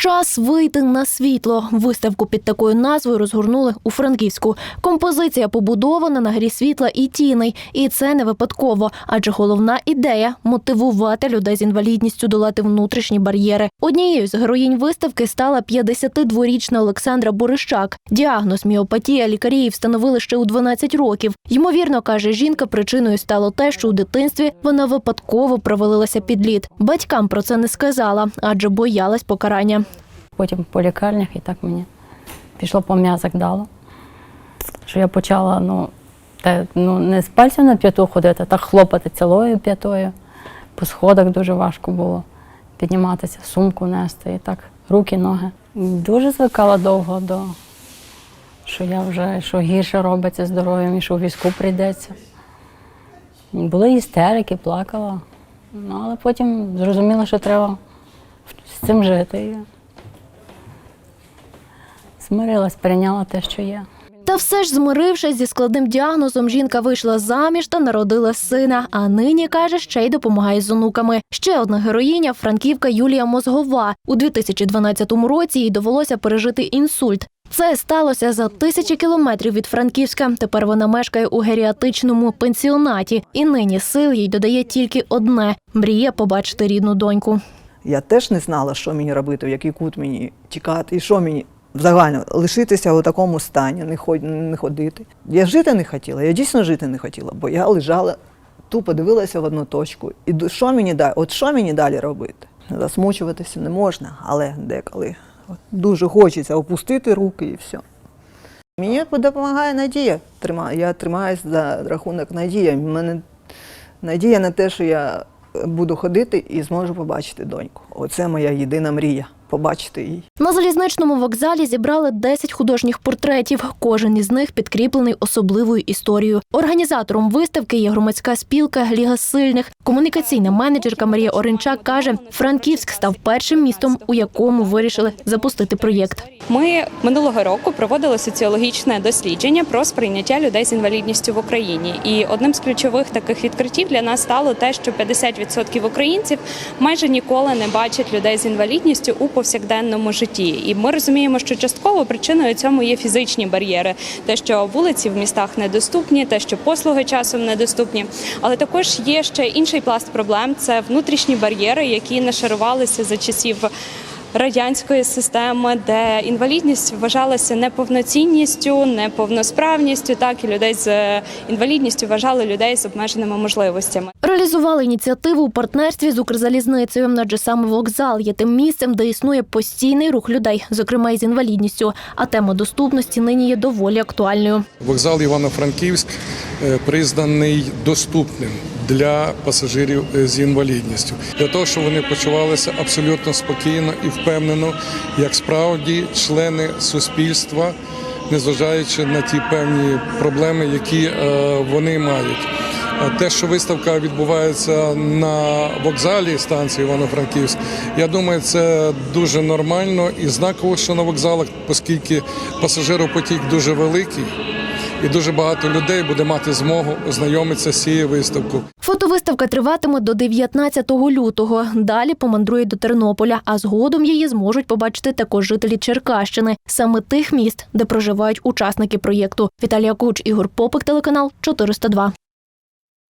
Час вийти на світло. Виставку під такою назвою розгорнули у Франківську. Композиція побудована на грі світла і тіней, і це не випадково, адже головна ідея мотивувати людей з інвалідністю долати внутрішні бар'єри. Однією з героїнь виставки стала 52-річна Олександра Борищак. Діагноз міопатія лікарі встановили ще у 12 років. Ймовірно, каже жінка, причиною стало те, що у дитинстві вона випадково провалилася під лід. Батькам про це не сказала, адже боялась покарання. Потім по лікарнях і так мені пішло по м'язах дало. Що я почала ну, те, ну, не з пальцем на п'яту ходити, а так хлопати цілою п'ятою. По сходах дуже важко було підніматися, сумку нести і так, руки, ноги. Дуже звикала довго до що я вже що гірше робиться здоров'ям і що в візку прийдеться. Були істерики, плакала. Ну, але потім зрозуміла, що треба з цим жити. І Змирилась, прийняла те, що є. Та все ж, змирившись зі складним діагнозом, жінка вийшла заміж та народила сина. А нині каже, ще й допомагає з онуками. Ще одна героїня франківка Юлія Мозгова. У 2012 році їй довелося пережити інсульт. Це сталося за тисячі кілометрів від Франківська. Тепер вона мешкає у геріатричному пенсіонаті, і нині сил їй додає тільки одне мріє побачити рідну доньку. Я теж не знала, що мені робити, в який кут мені тікати, і що мені взагалі лишитися у такому стані, не, не ходити. Я жити не хотіла, я дійсно жити не хотіла, бо я лежала, тупо дивилася в одну точку. І що мені далі? От що мені далі робити? Засмучуватися не можна, але деколи дуже хочеться опустити руки і все. Мені допомагає надія. Я тримаюся за рахунок надії. У мене надія на те, що я буду ходити і зможу побачити доньку. Оце моя єдина мрія побачити її. На залізничному вокзалі зібрали 10 художніх портретів. Кожен із них підкріплений особливою історією. Організатором виставки є громадська спілка Ліга сильних. Комунікаційна менеджерка Марія Оренчак каже, Франківськ став першим містом, у якому вирішили запустити проєкт. Ми минулого року проводили соціологічне дослідження про сприйняття людей з інвалідністю в Україні. І одним з ключових таких відкриттів для нас стало те, що 50% українців майже ніколи не бачать людей з інвалідністю у повсякденному житті. І ми розуміємо, що частково причиною цьому є фізичні бар'єри, те, що вулиці в містах недоступні, те, що послуги часом недоступні. Але також є ще інший пласт проблем це внутрішні бар'єри, які нашарувалися за часів радянської системи, де інвалідність вважалася неповноцінністю, неповносправністю. Так і людей з е, інвалідністю вважали людей з обмеженими можливостями. Реалізували ініціативу у партнерстві з Укрзалізницею, адже саме вокзал є тим місцем, де існує постійний рух людей, зокрема із інвалідністю. А тема доступності нині є доволі актуальною. Вокзал Івано-Франківськ е, признаний доступним для пасажирів е, з інвалідністю, для того, щоб вони почувалися абсолютно спокійно і впевнено, як справді члени суспільства, незважаючи на ті певні проблеми, які е, вони мають. Те, що виставка відбувається на вокзалі станції Івано-Франківськ, я думаю, це дуже нормально і знаково, що на вокзалах, оскільки пасажиропотік дуже великий, і дуже багато людей буде мати змогу ознайомитися з цією виставкою. Фотовиставка триватиме до 19 лютого. Далі помандрує до Тернополя, а згодом її зможуть побачити також жителі Черкащини, саме тих міст, де проживають учасники проєкту. Віталія Куч, Ігор Попик, телеканал 402.